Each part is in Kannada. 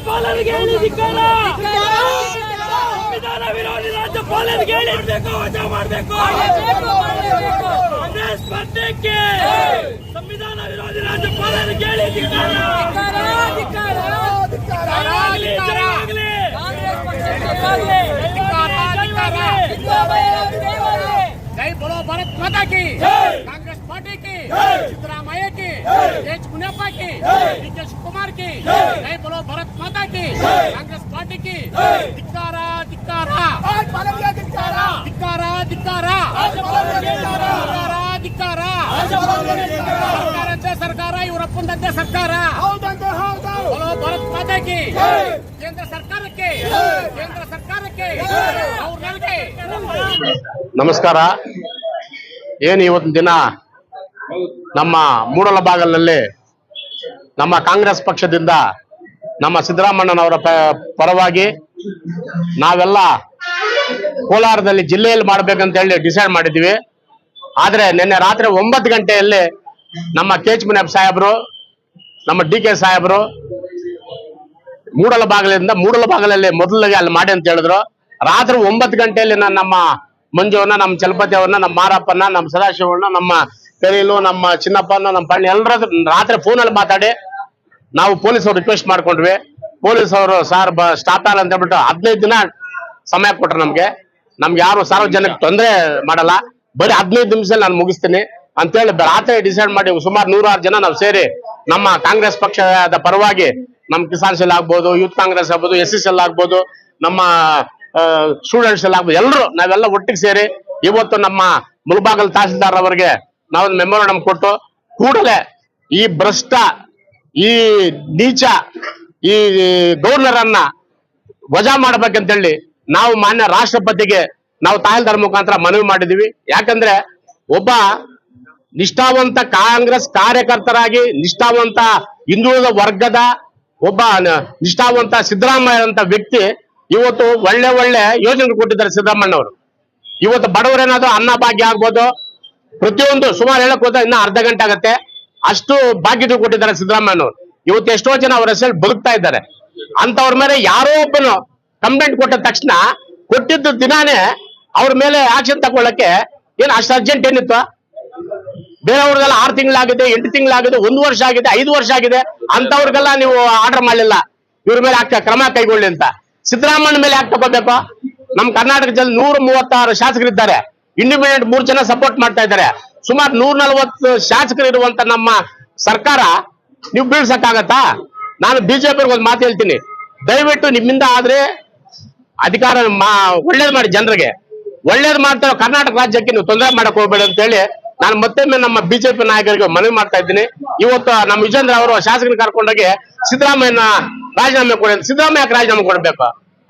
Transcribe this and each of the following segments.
ರಾಜ್ಯಪಾಲರಿಗೆ ಹೇಳಿ ಧಿಕ್ಕಾರ ಸಂವಿಧಾನ ವಿರೋಧಿ ರಾಜ್ಯಪಾಲರಿಗೆ ಹೇಳಿ ಮಾಡಬೇಕು ವಜಾ ಮಾಡಬೇಕು ಕಾಂಗ್ರೆಸ್ ಪಕ್ಷಕ್ಕೆ ಸಂವಿಧಾನ ವಿರೋಧಿ ರಾಜ್ಯಪಾಲರಿಗೆ ಹೇಳಿ ಧಿಕ್ಕಾರ ಜೈ ಬಡೋ ಭಾರತ್ ಮಾತಾ ಕಿ పార్టీకి సిద్ధరామయ్యకి హెచ్ మునప్పకి డికే శివకుమార్ కి జై బలో భరత్ మాతాకి కాంగ్రెస్ పార్టీకి ధిక్కారా ధిక్కారా ధిక్కారా ధిక్కారా ధిక్కారా ಧಿಕ್ಕಾರ ಸರ್ಕಾರಂತೆ ಸರ್ಕಾರ ಇವರಪ್ಪಂದಂತೆ ಸರ್ಕಾರ ಭಾರತ್ ಮಾತಾಕಿ ಕೇಂದ್ರ ಸರ್ಕಾರಕ್ಕೆ ಕೇಂದ್ರ ಸರ್ಕಾರಕ್ಕೆ ನಮಸ್ಕಾರ ಏನು ಇವತ್ತಿನ ದಿನ ನಮ್ಮ ಮೂಡಲ ಮೂಡಲಬಾಗಲಲ್ಲಿ ನಮ್ಮ ಕಾಂಗ್ರೆಸ್ ಪಕ್ಷದಿಂದ ನಮ್ಮ ಸಿದ್ದರಾಮಣ್ಣನವರ ಪರವಾಗಿ ನಾವೆಲ್ಲ ಕೋಲಾರದಲ್ಲಿ ಜಿಲ್ಲೆಯಲ್ಲಿ ಮಾಡ್ಬೇಕಂತ ಹೇಳಿ ಡಿಸೈಡ್ ಮಾಡಿದ್ವಿ ಆದರೆ ನಿನ್ನೆ ರಾತ್ರಿ ಒಂಬತ್ತು ಗಂಟೆಯಲ್ಲಿ ನಮ್ಮ ಕೆ ಎಚ್ ಮುನಿಯಪ್ಪ ಸಾಹೇಬರು, ನಮ್ಮ ಡಿ ಕೆ ಸಾಹೇಬರು ಮೂಡಲ ಭಾಗಲಲ್ಲಿ ಮೊದಲಿಗೆ ಅಲ್ಲಿ ಮಾಡಿ ಅಂತ ಹೇಳಿದ್ರು. ರಾತ್ರಿ ಒಂಬತ್ತು ಗಂಟೆಯಲ್ಲಿ ನಮ್ಮ ಮಂಜುವನ್ನ, ನಮ್ಮ ಚಲಪತಿ ಅವ್ರನ್ನ, ನಮ್ಮ ಮಾರಪ್ಪನ ನಮ್ಮ ಸದಾಶಿವಣ್ಣ ನಮ್ಮ ಕರೀಲು ನಮ್ಮ ಚಿನ್ನಪ್ಪನ ನಮ್ಮ ಪಣ್ಣ ಎಲ್ಲರ ರಾತ್ರಿ ಫೋನಲ್ಲಿ ಮಾತಾಡಿ, ನಾವು ಪೊಲೀಸ್ ಅವ್ರು ರಿಕ್ವೆಸ್ಟ್ ಮಾಡ್ಕೊಂಡ್ವಿ. ಪೊಲೀಸ್ ಅವರು, ಸಾರ್ ಸ್ಟಾಪ್ ಆಗಲ್ಲ ಅಂತ ಹೇಳ್ಬಿಟ್ಟು ಹದಿನೈದು ದಿನ ಸಮಯ ಕೊಟ್ರು ನಮ್ಗೆ. ನಮ್ಗೆ ಯಾರು ಸಾರ್ವಜನಿಕ ತೊಂದರೆ ಮಾಡಲ್ಲ. ಬರೀ ಹದಿನೈದು ನಿಮಿಷದಲ್ಲಿ ನಾನು ಮುಗಿಸ್ತೀನಿ. ಅಂತೇಳಿ ರಾತ್ರಿ ಡಿಸೈಡ್ ಮಾಡಿ ಸುಮಾರು ನೂರಾರು ಜನ ನಾವು ಸೇರಿ ನಮ್ಮ ಕಾಂಗ್ರೆಸ್ ಪಕ್ಷದ ಪರವಾಗಿ ನಮ್ಮ ಕಿಸಾನ್ ಸೆಲ್ ಆಗ್ಬೋದು, ಯೂತ್ ಕಾಂಗ್ರೆಸ್ ಆಗ್ಬೋದು, ಎಸ್ ಎಸ್ ಎಲ್ ಆಗ್ಬೋದು, ನಮ್ಮ ಸ್ಟೂಡೆಂಟ್ಸ್ ಎಲ್ಲ ಆಗ್ಬೋದು ಎಲ್ಲರೂ ನಾವೆಲ್ಲ ಒಟ್ಟಿಗೆ ಸೇರಿ ಇವತ್ತು ನಮ್ಮ ಮುಲ್ಬಾಗಲ್ ತಹಸೀಲ್ದಾರ್ ಅವರಿಗೆ ನಾವು ಮೆಮೊರಾಂಡಮ್ ಕೊಟ್ಟು ಕೂಡಲೇ ಈ ಭ್ರಷ್ಟ, ಈ ನೀಚ, ಈ ಗವರ್ನರ್ ಅನ್ನ ವಜಾ ಮಾಡ್ಬೇಕಂತೇಳಿ ನಾವು ಮಾನ್ಯ ರಾಷ್ಟ್ರಪತಿಗೆ ನಾವು ತಹಲ್ದಾರ್ ಮುಖಾಂತರ ಮನವಿ ಮಾಡಿದೀವಿ. ಯಾಕಂದ್ರೆ ಒಬ್ಬ ನಿಷ್ಠಾವಂತ ಕಾಂಗ್ರೆಸ್ ಕಾರ್ಯಕರ್ತರಾಗಿ ನಿಷ್ಠಾವಂತ ಹಿಂದುಳಿದ ವರ್ಗದ ಒಬ್ಬ ನಿಷ್ಠಾವಂತ ಸಿದ್ದರಾಮಯ್ಯ ಅಂತ ವ್ಯಕ್ತಿ ಇವತ್ತು ಒಳ್ಳೆ ಒಳ್ಳೆ ಯೋಜನೆ ಕೊಟ್ಟಿದ್ದಾರೆ ಸಿದ್ದರಾಮಯ್ಯ ಅವರು ಇವತ್ತು ಬಡವರೇನಾದ್ರು ಅನ್ನ ಭಾಗ್ಯ ಆಗ್ಬೋದು ಪ್ರತಿಯೊಂದು ಸುಮಾರು ಹೇಳಕ್ ಹೋದ್ರೆ ಇನ್ನ ಅರ್ಧ ಗಂಟೆ ಆಗತ್ತೆ. ಅಷ್ಟು ಭಾಗ್ಯಗಳು ಕೊಟ್ಟಿದ್ದಾರೆ ಸಿದ್ದರಾಮಯ್ಯನವರು. ಇವತ್ತು ಎಷ್ಟೋ ಜನ ಅವ್ರ ಹೆಸರು ಬದುಕ್ತಾ ಇದ್ದಾರೆ. ಅಂತವ್ರ ಮೇಲೆ ಯಾರೋ ಒಬ್ಬನು ಕಂಪ್ಲೇಂಟ್ ಕೊಟ್ಟ ತಕ್ಷಣ ಕೊಟ್ಟಿದ್ದ ದಿನಾನೇ ಅವ್ರ ಮೇಲೆ ಆಕ್ಷನ್ ತಗೊಳ್ಳಕ್ಕೆ ಏನ್ ಅಷ್ಟು ಅರ್ಜೆಂಟ್ ಏನಿತ್ತು? ಬೇರೆಯವ್ರಿಗೆಲ್ಲ ಆರು ತಿಂಗಳಾಗಿದೆ, ಎಂಟು ತಿಂಗಳಾಗಿದೆ, ಒಂದು ವರ್ಷ ಆಗಿದೆ, ಐದು ವರ್ಷ ಆಗಿದೆ. ಅಂತವ್ರಿಗೆಲ್ಲ ನೀವು ಆರ್ಡರ್ ಮಾಡಲಿಲ್ಲ. ಇವ್ರ ಮೇಲೆ ಆಗ್ತಾ ಕ್ರಮ ಕೈಗೊಳ್ಳಿ ಅಂತ. ಸಿದ್ದರಾಮಯ್ಯ ಮೇಲೆ ಯಾಕೆ ತಗೋಬೇಕು? ನಮ್ಮ ಕರ್ನಾಟಕದಲ್ಲಿ ನೂರ ಮೂವತ್ತಾರು ಶಾಸಕರಿದ್ದಾರೆ. ಇಂಡಿಪೆಂಡೆಂಟ್ ಮೂರ್ ಜನ ಸಪೋರ್ಟ್ ಮಾಡ್ತಾ ಇದ್ದಾರೆ. ಸುಮಾರು ನೂರ ನಲ್ವತ್ತು ಶಾಸಕರು ಇರುವಂತ ನಮ್ಮ ಸರ್ಕಾರ ನೀವು ಬೀಳ್ಸಕ್ಕಾಗತ್ತಾ? ನಾನು ಬಿಜೆಪಿ ಒಂದು ಮಾತು ಹೇಳ್ತೀನಿ. ದಯವಿಟ್ಟು ನಿಮ್ಮಿಂದ ಆದ್ರೆ ಅಧಿಕಾರ ಒಳ್ಳೇದು ಮಾಡಿ ಜನರಿಗೆ. ಒಳ್ಳೇದು ಮಾಡ್ತಾರೆ ಕರ್ನಾಟಕ ರಾಜ್ಯಕ್ಕೆ ನೀವು ತೊಂದರೆ ಮಾಡಕ್ ಹೋಗ್ಬೇಡಿ ಅಂತ ಹೇಳಿ ನಾನು ಮತ್ತೊಮ್ಮೆ ನಮ್ಮ ಬಿಜೆಪಿ ನಾಯಕರಿಗೆ ಮನವಿ ಮಾಡ್ತಾ ಇದ್ದೀನಿ. ಇವತ್ತು ನಮ್ಮ ವಿಜೇಂದ್ರ ಅವರು ಶಾಸಕರು ಕರ್ಕೊಂಡೋಗಿ ಸಿದ್ದರಾಮಯ್ಯನ ರಾಜೀನಾಮೆ ಕೊಡಿ ಸಿದ್ದರಾಮಯ್ಯ ರಾಜೀನಾಮೆ ಕೊಡ್ಬೇಕು.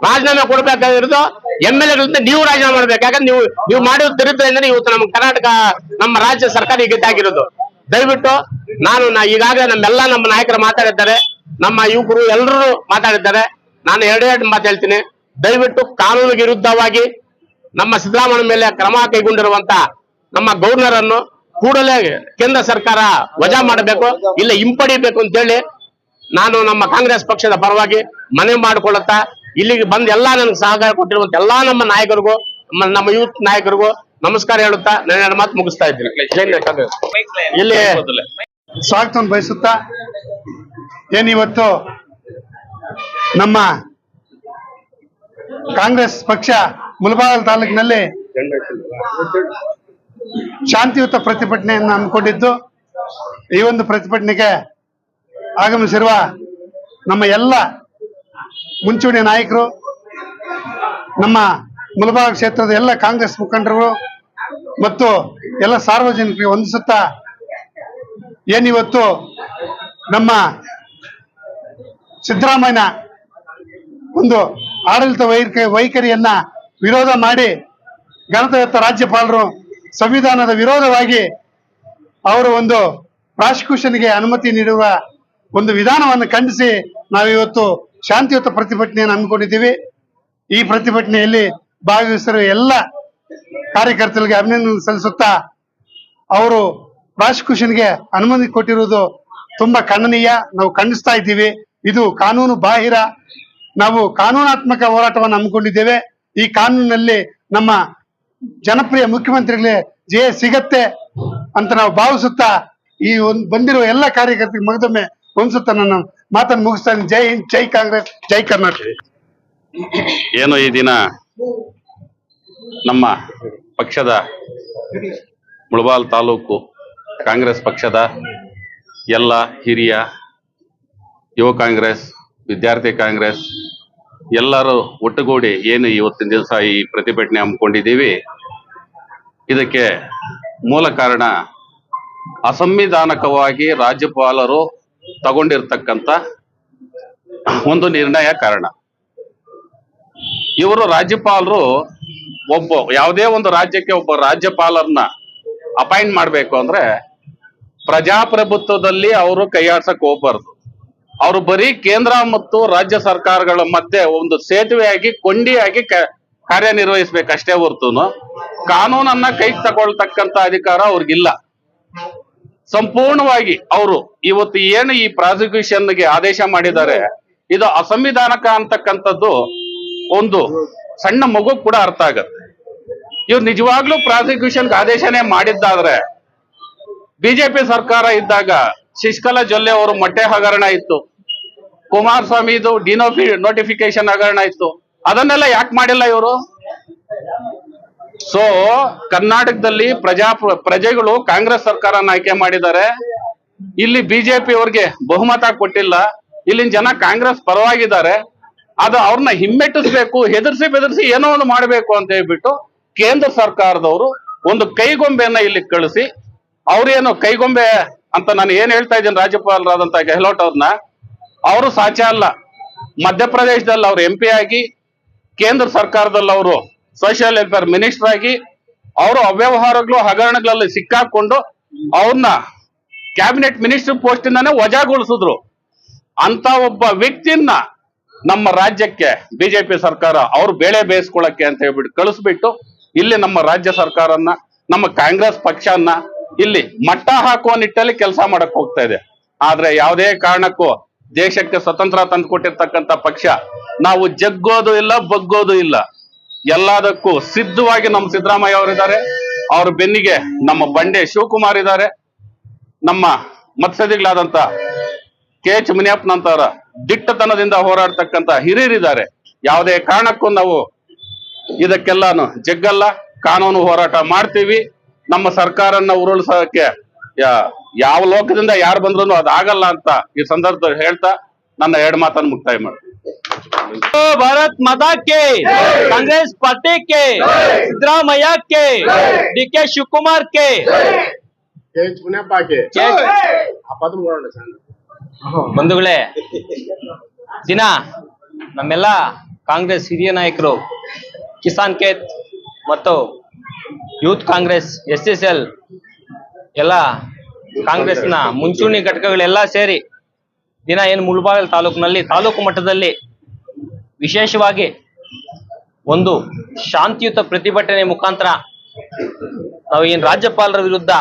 ರಾಜೀನಾಮೆ ಕೊಡ್ಬೇಕಾಗಿರೋದು ಎಂ ಎಲ್ ಎಗಳಿಂದ ನೀವು ರಾಜೀನಾಮೆ ಮಾಡ್ಬೇಕು. ಯಾಕಂದ್ರೆ ನೀವು ನೀವು ಮಾಡಿರೋ ದರಿದ್ರದಿಂದನೇ ಇವತ್ತು ನಮ್ಮ ಕರ್ನಾಟಕ, ನಮ್ಮ ರಾಜ್ಯ ಸರ್ಕಾರ ಈ ಆಗಿರೋದು ದಯವಿಟ್ಟು ನಾನು ನಾ ಈಗಾಗಲೇ ನಮ್ಮೆಲ್ಲ ನಮ್ಮ ನಾಯಕರು ಮಾತಾಡಿದ್ದಾರೆ. ನಮ್ಮ ಯುವಕರು ಎಲ್ಲರೂ ಮಾತಾಡಿದ್ದಾರೆ. ನಾನು ಎರಡೆರಡು ಮಾತು ಹೇಳ್ತೀನಿ. ದಯವಿಟ್ಟು ಕಾನೂನು ವಿರುದ್ಧವಾಗಿ ನಮ್ಮ ಸಿದ್ದರಾಮಯ್ಯ ಮೇಲೆ ಕ್ರಮ ಕೈಗೊಂಡಿರುವಂತ ನಮ್ಮ ಗವರ್ನರ್ ಅನ್ನು ಕೂಡಲೇ ಕೇಂದ್ರ ಸರ್ಕಾರ ವಜಾ ಮಾಡಬೇಕು, ಇಲ್ಲ ಹಿಂಪಡಿಬೇಕು ಅಂತೇಳಿ ನಾನು ನಮ್ಮ ಕಾಂಗ್ರೆಸ್ ಪಕ್ಷದ ಪರವಾಗಿ ಮನವಿ ಮಾಡಿಕೊಳ್ಳುತ್ತಾ ಇಲ್ಲಿಗೆ ಬಂದು ಎಲ್ಲಾ ನನಗೆ ಸಹಕಾರ ಕೊಟ್ಟಿರುವಂತ ಎಲ್ಲಾ ನಮ್ಮ ನಾಯಕರಿಗೂ ನಮ್ಮ- ನಮ್ಮ ಯೂತ್ ನಾಯಕರಿಗೂ ನಮಸ್ಕಾರ ಹೇಳುತ್ತಾ ನನ್ನ ಎರಡು ಮಾತು ಮುಗಿಸ್ತಾ ಇದ್ದೀನಿ. ಇಲ್ಲಿ ಸ್ವಾಗತವನ್ನು ಬಯಸುತ್ತಾ ಏನಿವತ್ತು ನಮ್ಮ ಕಾಂಗ್ರೆಸ್ ಪಕ್ಷ ಮುಲಬಾಗಲ್ ತಾಲೂಕಿನಲ್ಲಿ ಶಾಂತಿಯುತ ಪ್ರತಿಭಟನೆಯನ್ನು ಹಮ್ಮಿಕೊಂಡಿದ್ದು. ಈ ಒಂದು ಪ್ರತಿಭಟನೆಗೆ ಆಗಮಿಸಿರುವ ನಮ್ಮ ಎಲ್ಲ ಮುಂಚೂಣಿ ನಾಯಕರು, ನಮ್ಮ ಮುಲಬಾಗ ಕ್ಷೇತ್ರದ ಎಲ್ಲ ಕಾಂಗ್ರೆಸ್ ಮುಖಂಡರು ಮತ್ತು ಎಲ್ಲ ಸಾರ್ವಜನಿಕರಿಗೆ ವಂದಿಸುತ್ತಾ ಏನಿವತ್ತು ನಮ್ಮ ಸಿದ್ದರಾಮಯ್ಯನ ಒಂದು ಆಡಳಿತ ವೈಕ ವೈಖರಿಯನ್ನ ವಿರೋಧ ಮಾಡಿ ಗಣತಯುತ ರಾಜ್ಯಪಾಲರು ಸಂವಿಧಾನದ ವಿರೋಧವಾಗಿ ಅವರು ಒಂದು ಪ್ರಾಸಿಕ್ಯೂಷನ್ಗೆ ಅನುಮತಿ ನೀಡುವ ಒಂದು ವಿಧಾನವನ್ನು ಖಂಡಿಸಿ ನಾವಿವತ್ತು ಶಾಂತಿಯುತ ಪ್ರತಿಭಟನೆಯನ್ನು ಹಮ್ಮಿಕೊಂಡಿದ್ದೀವಿ. ಈ ಪ್ರತಿಭಟನೆಯಲ್ಲಿ ಭಾಗವಹಿಸಿರುವ ಎಲ್ಲ ಕಾರ್ಯಕರ್ತರಿಗೆ ಅಭಿನಂದನೆ ಸಲ್ಲಿಸುತ್ತಾ, ಅವರು ಪ್ರಾಸಿಕ್ಯೂಷನ್ಗೆ ಅನುಮತಿ ಕೊಟ್ಟಿರುವುದು ತುಂಬಾ ಖಂಡನೀಯ. ನಾವು ಖಂಡಿಸ್ತಾ ಇದ್ದೀವಿ. ಇದು ಕಾನೂನು ಬಾಹಿರ. ನಾವು ಕಾನೂನಾತ್ಮಕ ಹೋರಾಟವನ್ನು ಹಮ್ಮಿಕೊಂಡಿದ್ದೇವೆ. ಈ ಕಾನೂನಿನಲ್ಲಿ ನಮ್ಮ ಜನಪ್ರಿಯ ಮುಖ್ಯಮಂತ್ರಿಗಳೇ ಜಯ ಸಿಗತ್ತೆ ಅಂತ ನಾವು ಭಾವಿಸುತ್ತಾ, ಈ ಒಂದು ಬಂದಿರುವ ಎಲ್ಲ ಕಾರ್ಯಕರ್ತರಿಗೆ ಮಗದೊಮ್ಮೆ ಒಂದ್ಸುತ್ತ ನನ್ನ ಮಾತನ್ನು ಮುಗಿಸ್ತಾನೆ. ಜೈ ಹಿಂದ್, ಜೈ ಕಾಂಗ್ರೆಸ್, ಜೈ ಕರ್ನಾಟಕ. ಏನು ಈ ದಿನ ನಮ್ಮ ಪಕ್ಷದ ಮುಳಬಾಲ್ ತಾಲೂಕು ಕಾಂಗ್ರೆಸ್ ಪಕ್ಷದ ಎಲ್ಲ ಹಿರಿಯ ಯುವ ಕಾಂಗ್ರೆಸ್, ವಿದ್ಯಾರ್ಥಿ ಕಾಂಗ್ರೆಸ್ ಎಲ್ಲರೂ ಒಟ್ಟುಗೂಡಿ ಏನು ಇವತ್ತಿನ ದಿವಸ ಈ ಪ್ರತಿಭಟನೆ ಹಮ್ಮಿಕೊಂಡಿದ್ದೀವಿ, ಇದಕ್ಕೆ ಮೂಲ ಕಾರಣ ಅಸಂವಿಧಾನಕವಾಗಿ ರಾಜ್ಯಪಾಲರು ತಗೊಂಡಿರ್ತಕ್ಕಂಥ ಒಂದು ನಿರ್ಣಯ ಕಾರಣ. ಇವರು ರಾಜ್ಯಪಾಲರು ಒಬ್ಬ, ಯಾವುದೇ ಒಂದು ರಾಜ್ಯಕ್ಕೆ ಒಬ್ಬ ರಾಜ್ಯಪಾಲರನ್ನ ಅಪಾಯಿಂಟ್ ಮಾಡಬೇಕು ಅಂದ್ರೆ ಪ್ರಜಾಪ್ರಭುತ್ವದಲ್ಲಿ ಅವರು ಕೈಯಾಡ್ಸಕ್ ಹೋಗ್ಬಾರ್ದು. ಅವರು ಬರೀ ಕೇಂದ್ರ ಮತ್ತು ರಾಜ್ಯ ಸರ್ಕಾರಗಳ ಮಧ್ಯೆ ಒಂದು ಸೇತುವೆಯಾಗಿ, ಕೊಂಡಿಯಾಗಿ ಕಾರ್ಯನಿರ್ವಹಿಸ್ಬೇಕಷ್ಟೇ ಹೊರತು ಕಾನೂನನ್ನ ಕೈಗೆ ತಗೊಳ್ತಕ್ಕಂತ ಅಧಿಕಾರ ಅವ್ರಿಗಿಲ್ಲ. ಸಂಪೂರ್ಣವಾಗಿ ಅವರು ಇವತ್ತು ಏನು ಈ ಪ್ರಾಸಿಕ್ಯೂಷನ್ಗೆ ಆದೇಶ ಮಾಡಿದ್ದಾರೆ, ಇದು ಅಸಂವಿಧಾನಕ ಅಂತಕ್ಕಂಥದ್ದು ಒಂದು ಸಣ್ಣ ಮಗು ಕೂಡ ಅರ್ಥ ಆಗತ್ತೆ. ಇವ್ರು ನಿಜವಾಗ್ಲೂ ಪ್ರಾಸಿಕ್ಯೂಷನ್ಗೆ ಆದೇಶನೇ ಮಾಡಿದ್ದಾದ್ರೆ, ಬಿಜೆಪಿ ಸರ್ಕಾರ ಇದ್ದಾಗ ಶಶಿಕಲಾ ಜೊಲ್ಲೆ ಅವರು ಮೊಟ್ಟೆ ಹಗರಣ ಇತ್ತು, ಕುಮಾರಸ್ವಾಮಿದು ಡಿನೋಫಿ ನೋಟಿಫಿಕೇಶನ್ ಹಗರಣ ಇತ್ತು, ಅದನ್ನೆಲ್ಲ ಯಾಕೆ ಮಾಡಿಲ್ಲ ಇವರು? ಸೊ ಕರ್ನಾಟಕದಲ್ಲಿ ಪ್ರಜಾ ಪ್ರಜೆಗಳು ಕಾಂಗ್ರೆಸ್ ಸರ್ಕಾರನ ಆಯ್ಕೆ ಮಾಡಿದ್ದಾರೆ. ಇಲ್ಲಿ ಬಿಜೆಪಿ ಅವ್ರಿಗೆ ಬಹುಮತ ಕೊಟ್ಟಿಲ್ಲ. ಇಲ್ಲಿನ ಜನ ಕಾಂಗ್ರೆಸ್ ಪರವಾಗಿದ್ದಾರೆ. ಅದು ಅವ್ರನ್ನ ಹಿಮ್ಮೆಟ್ಟಿಸ್ಬೇಕು, ಹೆದರ್ಸಿ ಬೆದರ್ಸಿ ಏನೋ ಒಂದು ಮಾಡಬೇಕು ಅಂತ ಹೇಳ್ಬಿಟ್ಟು ಕೇಂದ್ರ ಸರ್ಕಾರದವರು ಒಂದು ಕೈಗೊಂಬೆಯನ್ನ ಇಲ್ಲಿ ಕಳಿಸಿ, ಅವ್ರೇನು ಕೈಗೊಂಬೆ ಅಂತ ನಾನು ಏನ್ ಹೇಳ್ತಾ ಇದ್ದೀನಿ ರಾಜ್ಯಪಾಲರಾದಂತ ಗೆಹ್ಲೋಟ್ ಅವ್ರನ್ನ, ಅವರು ಸಾಚ ಅಲ್ಲ. ಮಧ್ಯಪ್ರದೇಶದಲ್ಲಿ ಅವ್ರು ಎಂ ಆಗಿ, ಕೇಂದ್ರ ಸರ್ಕಾರದಲ್ಲಿ ಅವರು ಸೋಷಿಯಲ್ ವೆಲ್ಫೇರ್ ಮಿನಿಸ್ಟರ್ ಆಗಿ ಅವರು ಅವ್ಯವಹಾರಗಳು, ಹಗರಣಗಳಲ್ಲಿ ಸಿಕ್ಕಾಕೊಂಡು ಅವ್ರನ್ನ ಕ್ಯಾಬಿನೆಟ್ ಮಿನಿಸ್ಟರ್ ಪೋಸ್ಟ್ ಇಂದಾನೆ ವಜಾಗೊಳಿಸಿದ್ರು. ಅಂತ ಒಬ್ಬ ವ್ಯಕ್ತಿಯನ್ನ ನಮ್ಮ ರಾಜ್ಯಕ್ಕೆ ಬಿಜೆಪಿ ಸರ್ಕಾರ ಅವ್ರು ಬೇಳೆ ಬೇಯಿಸ್ಕೊಳಕ್ಕೆ ಅಂತ ಹೇಳ್ಬಿಟ್ಟು ಕಳಿಸ್ಬಿಟ್ಟು ಇಲ್ಲಿ ನಮ್ಮ ರಾಜ್ಯ ಸರ್ಕಾರನ್ನ, ನಮ್ಮ ಕಾಂಗ್ರೆಸ್ ಪಕ್ಷನ್ನ ಇಲ್ಲಿ ಮಟ್ಟ ಹಾಕುವ ನಿಟ್ಟಲ್ಲಿ ಕೆಲಸ ಮಾಡಕ್ ಹೋಗ್ತಾ ಇದೆ. ಆದ್ರೆ ಯಾವುದೇ ಕಾರಣಕ್ಕೂ ದೇಶಕ್ಕೆ ಸ್ವತಂತ್ರ ತಂದುಕೊಟ್ಟಿರ್ತಕ್ಕಂಥ ಪಕ್ಷ ನಾವು ಜಗ್ಗೋದು ಇಲ್ಲ, ಬಗ್ಗೋದು ಇಲ್ಲ. ಎಲ್ಲದಕ್ಕೂ ಸಿದ್ಧವಾಗಿ ನಮ್ಮ ಸಿದ್ದರಾಮಯ್ಯ ಅವರಿದ್ದಾರೆ. ಅವ್ರ ಬೆನ್ನಿಗೆ ನಮ್ಮ ಬಂಡೆ ಶಿವಕುಮಾರ್ ಇದ್ದಾರೆ. ನಮ್ಮ ಮತ್ಸದಿಗಳಾದಂತ ಕೆ ಎಚ್ ಮುನಿಯಪ್ಪನಂತವರ ದಿಟ್ಟತನದಿಂದ ಹೋರಾಡ್ತಕ್ಕಂತ ಹಿರಿಯರಿದ್ದಾರೆ. ಯಾವುದೇ ಕಾರಣಕ್ಕೂ ನಾವು ಇದಕ್ಕೆಲ್ಲಾನು ಜಗ್ಗಲ್ಲ. ಕಾನೂನು ಹೋರಾಟ ಮಾಡ್ತೀವಿ. ನಮ್ಮ ಸರ್ಕಾರನ್ನ ಉರುಳಿಸೋಕೆ ಯಾವ ಲೋಕದಿಂದ ಯಾರು ಬಂದ್ರು ಅದಾಗಲ್ಲ ಅಂತ ಈ ಸಂದರ್ಭದಲ್ಲಿ ಹೇಳ್ತಾ ನನ್ನ ಎರಡು ಮಾತನ್ನು ಮುಕ್ತಾಯ ಮಾಡ್ತೀನಿ. भारत माता के कांग्रेस पार्टी के सिद्धरामैया के डी के शिव कुमार के ಬಂಧುಗಳೇ ದಿನ ನಮ್ಮೆಲ್ಲ ಕಾಂಗ್ರೆಸ್ ಹಿರಿಯ ನಾಯಕರು ಕಿಸಾನ್ ಕೇತ್ ಮತ್ತು youth Congress S S L ಎಲ್ಲ ಕಾಂಗ್ರೆಸ್ನ ಮುಂಚೂಣಿ ಘಟಕಗಳೆಲ್ಲ ಸೇರಿ ದಿನ ಏನು ಮುಳಬಾಗಲ್ ತಾಲೂಕಿನಲ್ಲಿ ತಾಲೂಕು ಮಟ್ಟದಲ್ಲಿ ವಿಶೇಷವಾಗಿ ಒಂದು ಶಾಂತಿಯುತ ಪ್ರತಿಭಟನೆ ಮುಖಾಂತರ ನಾವು ಏನ್ ರಾಜ್ಯಪಾಲರ ವಿರುದ್ಧ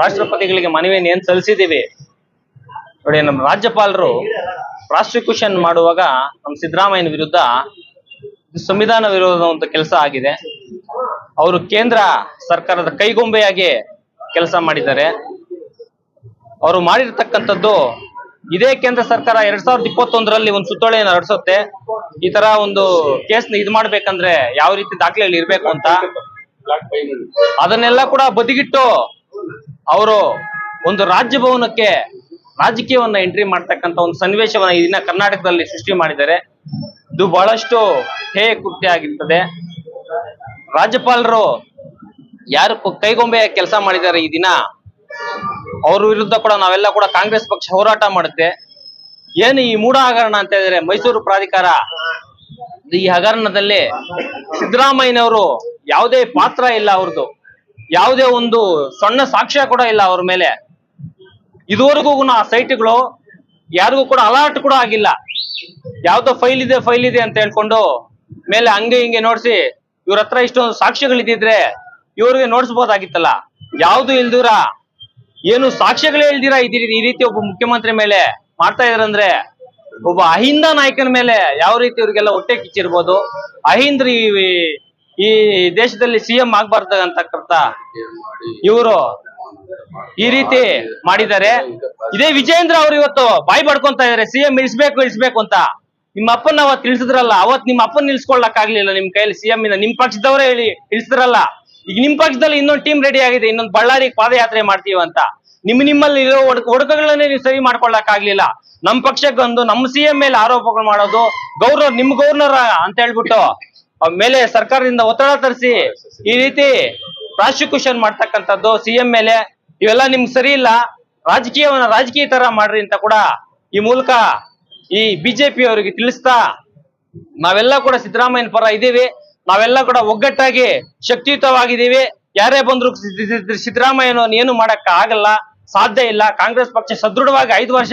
ರಾಷ್ಟ್ರಪತಿಗಳಿಗೆ ಮನವಿಯನ್ನು ಏನ್ ಸಲ್ಲಿಸಿದ್ದೀವಿ. ನೋಡಿ, ನಮ್ಮ ರಾಜ್ಯಪಾಲರು ಪ್ರಾಸಿಕ್ಯೂಷನ್ ಮಾಡುವಾಗ ನಮ್ಮ ಸಿದ್ದರಾಮಯ್ಯನ ವಿರುದ್ಧ ಸಂವಿಧಾನ ವಿರೋಧ ಅಂತ ಕೆಲಸ ಆಗಿದೆ. ಅವರು ಕೇಂದ್ರ ಸರ್ಕಾರದ ಕೈಗೊಂಬೆಯಾಗಿ ಕೆಲಸ ಮಾಡಿದ್ದಾರೆ. ಅವರು ಮಾಡಿರ್ತಕ್ಕಂಥದ್ದು ಇದೇ ಕೇಂದ್ರ ಸರ್ಕಾರ ಎರಡ್ ಸಾವಿರದ ಇಪ್ಪತ್ತೊಂದರಲ್ಲಿ ಒಂದು ಸುತ್ತೋಲೆಯನ್ನು ನಡೆಸುತ್ತೆ. ಈ ತರ ಒಂದು ಕೇಸ್ ಇದು ಮಾಡ್ಬೇಕಂದ್ರೆ ಯಾವ ರೀತಿ ದಾಖಲೆಗಳು ಇರ್ಬೇಕು ಅಂತ. ಅದನ್ನೆಲ್ಲ ಕೂಡ ಬದಿಗಿಟ್ಟು ಅವರು ಒಂದು ರಾಜ್ಯ ಭವನಕ್ಕೆ ರಾಜಕೀಯವನ್ನ ಎಂಟ್ರಿ ಮಾಡ್ತಕ್ಕಂತ ಒಂದು ಸನ್ನಿವೇಶವನ್ನ ಈ ದಿನ ಕರ್ನಾಟಕದಲ್ಲಿ ಸೃಷ್ಟಿ ಮಾಡಿದ್ದಾರೆ. ಇದು ಬಹಳಷ್ಟು ಹೇ ಕೃತ್ಯ ಆಗಿರ್ತದೆ. ರಾಜ್ಯಪಾಲರು ಯಾರು ಕೈಗೊಂಬೆ ಕೆಲಸ ಮಾಡಿದ್ದಾರೆ ಈ ದಿನ? ಅವ್ರ ವಿರುದ್ಧ ಕೂಡ ನಾವೆಲ್ಲ ಕೂಡ ಕಾಂಗ್ರೆಸ್ ಪಕ್ಷ ಹೋರಾಟ ಮಾಡುತ್ತೆ. ಏನು ಈ ಮೂಢ ಹಗರಣ ಅಂತ ಹೇಳಿದ್ರೆ ಮೈಸೂರು ಪ್ರಾಧಿಕಾರ ಈ ಹಗರಣದಲ್ಲಿ ಸಿದ್ದರಾಮಯ್ಯನವರು ಯಾವುದೇ ಪಾತ್ರ ಇಲ್ಲ ಅವ್ರದ್ದು. ಯಾವುದೇ ಒಂದು ಸಣ್ಣ ಸಾಕ್ಷ್ಯ ಕೂಡ ಇಲ್ಲ ಅವ್ರ ಮೇಲೆ. ಇದುವರೆಗೂ ಆ ಸೈಟ್ಗಳು ಯಾರಿಗೂ ಕೂಡ ಅಲರ್ಟ್ ಕೂಡ ಆಗಿಲ್ಲ. ಯಾವ್ದೋ ಫೈಲ್ ಇದೆ ಫೈಲ್ ಇದೆ ಅಂತ ಹೇಳ್ಕೊಂಡು ಮೇಲೆ ಹಂಗೆ ಹಿಂಗೆ ನೋಡ್ಸಿ ಇವ್ರ ಹತ್ರ ಇಷ್ಟೊಂದು ಸಾಕ್ಷ್ಯಗಳಿದ್ದಿದ್ರೆ ಇವ್ರಿಗೆ ನೋಡ್ಸ್ಬೋದಾಗಿತ್ತಲ್ಲ. ಯಾವ್ದು ಇಲ್ದಿರ ಏನು ಸಾಕ್ಷ್ಯಗಳೇ ಹೇಳ್ದಿರಾ ಇದೀರಿ ಈ ರೀತಿ ಒಬ್ಬ ಮುಖ್ಯಮಂತ್ರಿ ಮೇಲೆ ಮಾಡ್ತಾ ಇದಾರಂದ್ರೆ ಒಬ್ಬ ಅಹಿಂದ ನಾಯಕನ ಮೇಲೆ ಯಾವ ರೀತಿ ಇವ್ರಿಗೆಲ್ಲ ಹೊಟ್ಟೆ ಕಿಚ್ಚಿರ್ಬೋದು? ಅಹಿಂದ್ರಿ ಈ- ದೇಶದಲ್ಲಿ ಸಿಎಂ ಆಗ್ಬಾರ್ದ ಅಂತಕ್ಕಂತ ಇವರು ಈ ರೀತಿ ಮಾಡಿದ್ದಾರೆ. ಇದೇ ವಿಜಯೇಂದ್ರ ಅವರು ಇವತ್ತು ಬಾಯಿ ಪಡ್ಕೊಂತ ಇದಾರೆ. ಸಿಎಂ ಇಳಿಸ್ಬೇಕು ಇಳಿಸ್ಬೇಕು ಅಂತ. ನಿಮ್ಮ ಅಪ್ಪನ ಅವತ್ ತಿಳಿಸಿದ್ರಲ್ಲ ಅವತ್ ನಿಮ್ಮ ಅಪ್ಪನ್ ನಿಲ್ಸ್ಕೊಳ್ಳಕ್ ಆಗ್ಲಿಲ್ಲ ನಿಮ್ ಕೈಯಲ್ಲಿ ಸಿಎಂ ನಿಮ್ ಪಕ್ಷದವರೇ ಹೇಳಿ ಇಳಿಸಿದ್ರಲ್ಲ ಈಗ ನಿಮ್ ಪಕ್ಷದಲ್ಲಿ ಇನ್ನೊಂದು ಟೀಮ್ ರೆಡಿ ಆಗಿದೆ, ಇನ್ನೊಂದು ಬಳ್ಳಾರಿ ಪಾದಯಾತ್ರೆ ಮಾಡ್ತೀವಿ ಅಂತ. ನಿಮ್ ನಿಮ್ಮಲ್ಲಿ ಇರೋ ಹುಡುಕಗಳನ್ನೇ ನೀವು ಸರಿ ಮಾಡ್ಕೊಳ್ಳಕ್ ಆಗ್ಲಿಲ್ಲ. ನಮ್ ಪಕ್ಷಕ್ಕೆ ನಮ್ ಸಿ ಸಿಎಂ ಮೇಲೆ ಆರೋಪಗಳು ಮಾಡೋದು ಗೌರ್ನರ್ ನಿಮ್ ಗೌರ್ನರ್ ಅಂತ ಹೇಳ್ಬಿಟ್ಟು ಮೇಲೆ ಸರ್ಕಾರದಿಂದ ಒತ್ತಡ ತರಿಸಿ ಈ ರೀತಿ ಪ್ರಾಸಿಕ್ಯೂಷನ್ ಮಾಡ್ತಕ್ಕಂಥದ್ದು ಸಿಎಂ ಮೇಲೆ. ಇವೆಲ್ಲ ನಿಮ್ಗೆ ಸರಿ ಇಲ್ಲ. ರಾಜಕೀಯವನ್ನ ರಾಜಕೀಯ ತರ ಮಾಡ್ರಿ ಅಂತ ಕೂಡ ಈ ಮೂಲಕ ಈ ಬಿಜೆಪಿ ಅವರಿಗೆ ತಿಳಿಸ್ತಾ, ನಾವೆಲ್ಲ ಕೂಡ ಸಿದ್ದರಾಮಯ್ಯನ ಪರ ಇದ್ದೀವಿ. ನಾವೆಲ್ಲ ಕೂಡ ಒಗ್ಗಟ್ಟಾಗಿ ಶಕ್ತಿಯುತವಾಗಿದ್ದೀವಿ. ಯಾರೇ ಬಂದ್ರು ಸಿದ್ದ- ಸಿದ್ದ- ಸಿದ್ದರಾಮಯ್ಯನವನ್ನ ಏನು ಮಾಡಕ್ ಆಗಲ್ಲ, ಸಾಧ್ಯ ಇಲ್ಲ. ಕಾಂಗ್ರೆಸ್ ಪಕ್ಷ ಸದೃಢವಾಗಿ ಐದು ವರ್ಷ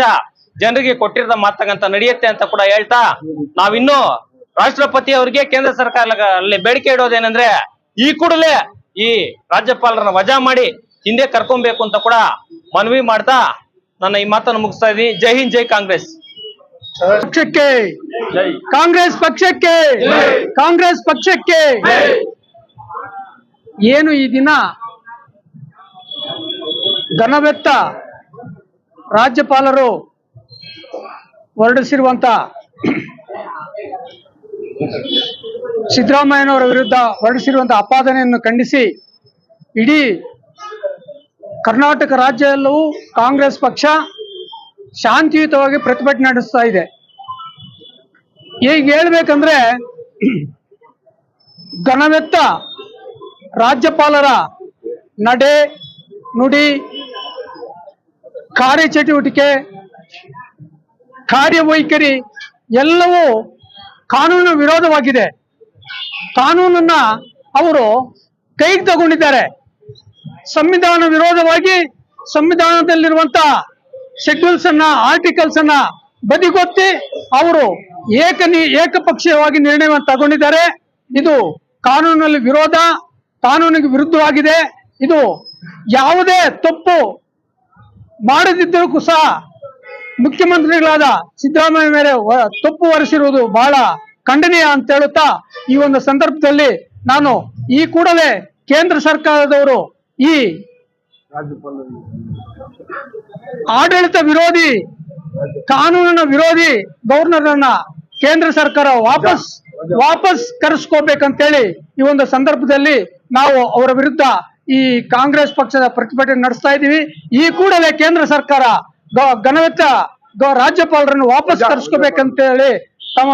ಜನರಿಗೆ ಕೊಟ್ಟಿರದ ಮಾತಕ್ಕಂತ ನಡೆಯುತ್ತೆ ಅಂತ ಕೂಡ ಹೇಳ್ತಾ, ನಾವಿನ್ನು ರಾಷ್ಟ್ರಪತಿ ಅವರಿಗೆ ಕೇಂದ್ರ ಸರ್ಕಾರ ಅಲ್ಲಿ ಬೇಡಿಕೆ ಇಡೋದೇನಂದ್ರೆ, ಈ ಕೂಡಲೇ ಈ ರಾಜ್ಯಪಾಲರನ್ನ ವಜಾ ಮಾಡಿ ಹಿಂದೆ ಕರ್ಕೊಬೇಕು ಅಂತ ಕೂಡ ಮನವಿ ಮಾಡ್ತಾ ನನ್ನ ಈ ಮಾತನ್ನು ಮುಗಿಸ್ತಾ ಇದ್ದೀನಿ. ಜೈ ಹಿಂದ್, ಜೈ ಕಾಂಗ್ರೆಸ್. ಕಾಂಗ್ರೆಸ್ ಪಕ್ಷಕ್ಕೆ ಕಾಂಗ್ರೆಸ್ ಪಕ್ಷಕ್ಕೆ ಏನು ಈ ದಿನ ಘನವೆತ್ತ ರಾಜ್ಯಪಾಲರು ಹೊರಡಿಸಿರುವಂತ ಸಿದ್ದರಾಮಯ್ಯನವರ ವಿರುದ್ಧ ಹೊರಡಿಸಿರುವಂತಹ ಆಪಾದನೆಯನ್ನು ಖಂಡಿಸಿ ಇಡೀ ಕರ್ನಾಟಕ ರಾಜ್ಯ ಎಲ್ಲವೂ ಕಾಂಗ್ರೆಸ್ ಪಕ್ಷ ಶಾಂತಿಯುತವಾಗಿ ಪ್ರತಿಭಟನೆ ನಡೆಸ್ತಾ ಇದೆ. ಈಗ ಹೇಳ್ಬೇಕಂದ್ರೆ ಘನವೆತ್ತ ರಾಜ್ಯಪಾಲರ ನಡೆ, ನುಡಿ ಕಾರ್ಯಚಟುವಟಿಕೆ ಕಾರ್ಯವೈಖರಿ ಎಲ್ಲವೂ ಕಾನೂನು ವಿರೋಧವಾಗಿದೆ. ಕಾನೂನನ್ನ ಅವರು ಕೈಗೆ ತಗೊಂಡಿದ್ದಾರೆ. ಸಂವಿಧಾನ ವಿರೋಧವಾಗಿ ಸಂವಿಧಾನದಲ್ಲಿರುವಂತ ಶೆಡ್ಯೂಲ್ಸ್ ಅನ್ನ ಆರ್ಟಿಕಲ್ಸ್ ಅನ್ನ ಬದಿಗೊತ್ತಿ ಅವರು ಏಕನಿ ಏಕಪಕ್ಷೀಯವಾಗಿ ನಿರ್ಣಯವನ್ನು ತಗೊಂಡಿದ್ದಾರೆ. ಇದು ಕಾನೂನಲ್ಲಿ ವಿರೋಧ, ಕಾನೂನಿಗೆ ವಿರುದ್ಧವಾಗಿದೆ. ಇದು ಯಾವುದೇ ತಪ್ಪು ಮಾಡದಿದ್ದರೂ ಸಹ ಮುಖ್ಯಮಂತ್ರಿಗಳಾದ ಸಿದ್ದರಾಮಯ್ಯ ಮೇಲೆ ತಪ್ಪು ಹೊರಿಸಿರುವುದು ಬಹಳ ಖಂಡನೀಯ ಅಂತ ಹೇಳುತ್ತಾ ಈ ಒಂದು ಸಂದರ್ಭದಲ್ಲಿ ನಾನು ಈ ಕೂಡಲೇ ಕೇಂದ್ರ ಸರ್ಕಾರದವರು ಈ ಆಡಳಿತ ವಿರೋಧಿ, ಕಾನೂನಿನ ವಿರೋಧಿ ಗವರ್ನರ್ ಅನ್ನ ಕೇಂದ್ರ ಸರ್ಕಾರ ವಾಪಸ್ ವಾಪಸ್ ಕರೆಸ್ಕೋಬೇಕಂತೇಳಿ ಈ ಒಂದು ಸಂದರ್ಭದಲ್ಲಿ ನಾವು ಅವರ ವಿರುದ್ಧ ಈ ಕಾಂಗ್ರೆಸ್ ಪಕ್ಷದ ಪ್ರತಿಭಟನೆ ನಡೆಸ್ತಾ ಇದ್ದೀವಿ. ಈ ಕೂಡಲೇ ಕೇಂದ್ರ ಸರ್ಕಾರ ಘನವೆತ್ತ ಗ- ರಾಜ್ಯಪಾಲರನ್ನು ವಾಪಸ್ ಕರೆಸ್ಕೋಬೇಕಂತೇಳಿ ತಮ್ಮ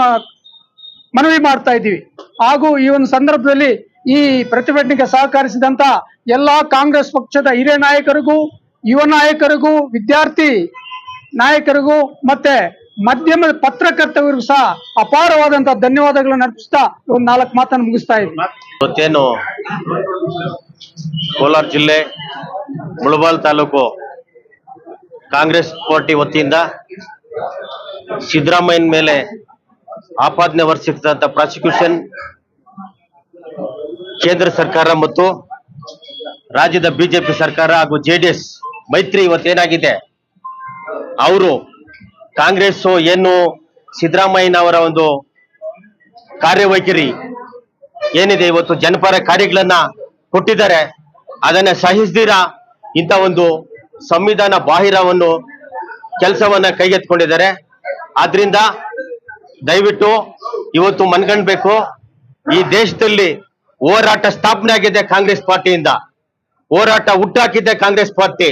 ಮನವಿ ಮಾಡ್ತಾ ಇದ್ದೀವಿ. ಹಾಗೂ ಈ ಒಂದು ಸಂದರ್ಭದಲ್ಲಿ ಈ ಪ್ರತಿಭಟನೆಗೆ ಸಹಕರಿಸಿದಂತ ಎಲ್ಲಾ ಕಾಂಗ್ರೆಸ್ ಪಕ್ಷದ ಹಿರಿಯ ನಾಯಕರಿಗೂ ಯುವ ನಾಯಕರಿಗೂ ವಿದ್ಯಾರ್ಥಿ ನಾಯಕರಿಗೂ ಮತ್ತೆ ಮಾಧ್ಯಮದ ಪತ್ರಕರ್ತರಿಗೂ ಸಹ ಅಪಾರವಾದಂತಹ ಧನ್ಯವಾದಗಳನ್ನು ಅರ್ಪಿಸ್ತಾ ಒಂದು ನಾಲ್ಕು ಮಾತನ್ನು ಮುಗಿಸ್ತಾ ಇದ್ದೀನಿ ಇವತ್ತೇನು ಕೋಲಾರ ಜಿಲ್ಲೆ ಮುಳಬಾಲ್ ತಾಲೂಕು ಕಾಂಗ್ರೆಸ್ ಪಾರ್ಟಿ ವತಿಯಿಂದ ಸಿದ್ದರಾಮಯ್ಯನ ಮೇಲೆ ಆಪಾದನೆ ಹೊರಿಸಿದಂತ ಪ್ರಾಸಿಕ್ಯೂಷನ್ ಕೇಂದ್ರ ಸರ್ಕಾರ ಮತ್ತು ರಾಜ್ಯದ ಬಿಜೆಪಿ ಸರ್ಕಾರ ಹಾಗೂ ಜೆಡಿಎಸ್ ಮೈತ್ರಿ ಇವತ್ತೇನಾಗಿದೆ? ಅವರು ಕಾಂಗ್ರೆಸ್ ಏನು ಸಿದ್ದರಾಮಯ್ಯನವರ ಒಂದು ಕಾರ್ಯವೈಖರಿ ಏನಿದೆ ಇವತ್ತು ಜನಪರ ಕಾರ್ಯಗಳನ್ನ ಕೊಟ್ಟಿದ್ದಾರೆ, ಅದನ್ನ ಸಹಿಸದಿರ ಇಂಥ ಒಂದು ಸಂವಿಧಾನ ಬಾಹಿರವನ್ನು ಕೆಲಸವನ್ನ ಕೈಗೆತ್ಕೊಂಡಿದ್ದಾರೆ ಆದ್ರಿಂದ ದಯವಿಟ್ಟು ಇವತ್ತು ಮನ್ಗಣ್ಬೇಕು ಈ ದೇಶದಲ್ಲಿ ಹೋರಾಟ ಸ್ಥಾಪನೆ ಆಗಿದೆ ಕಾಂಗ್ರೆಸ್ ಪಾರ್ಟಿಯಿಂದ. ಹೋರಾಟ ಹುಟ್ಟಾಕಿದ್ದೆ ಕಾಂಗ್ರೆಸ್ ಪಾರ್ಟಿ.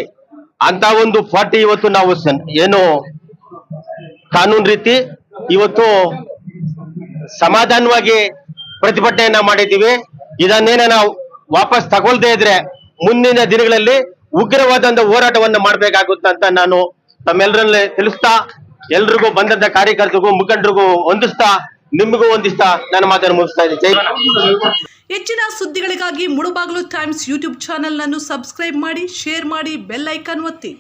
ಅಂತ ಒಂದು ಪಾರ್ಟಿ ಇವತ್ತು ನಾವು ಏನು ಕಾನೂನು ರೀತಿ ಇವತ್ತು ಸಮಾಧಾನವಾಗಿ ಪ್ರತಿಭಟನೆಯನ್ನ ಮಾಡಿದ್ದೀವಿ. ಇದನ್ನೇನ ನಾವು ವಾಪಸ್ ತಗೊಳ್ದೇ ಇದ್ರೆ ಮುಂದಿನ ದಿನಗಳಲ್ಲಿ ಉಗ್ರವಾದಂತ ಹೋರಾಟವನ್ನು ಮಾಡಬೇಕಾಗುತ್ತೆ ಅಂತ ನಾನು ತಮ್ಮೆಲ್ಲರಲ್ಲಿ ತಿಳಿಸ್ತಾ, ಎಲ್ರಿಗೂ ಬಂದಂತ ಕಾರ್ಯಕರ್ತರಿಗೂ, ಮುಖಂಡರಿಗೂ ಹೊಂದಿಸ್ತಾ ನಿಮಗೂ ಹೊಂದಿಸ್ತಾ ನನ್ನ ಮಾತನ್ನು ಮುಗಿಸ್ತಾ ಇದ್ದೀನಿ. ಹೆಚ್ಚಿನ ಸುದ್ದಿಗಳಿಗಾಗಿ ಮುಳುಬಾಗಿಲು ಟೈಮ್ಸ್ ಯೂಟ್ಯೂಬ್ ಚಾನೆಲ್ನನ್ನು ಸಬ್ಸ್ಕ್ರೈಬ್ ಮಾಡಿ, ಶೇರ್ ಮಾಡಿ, ಬೆಲ್ ಐಕಾನ್ ಒತ್ತಿ.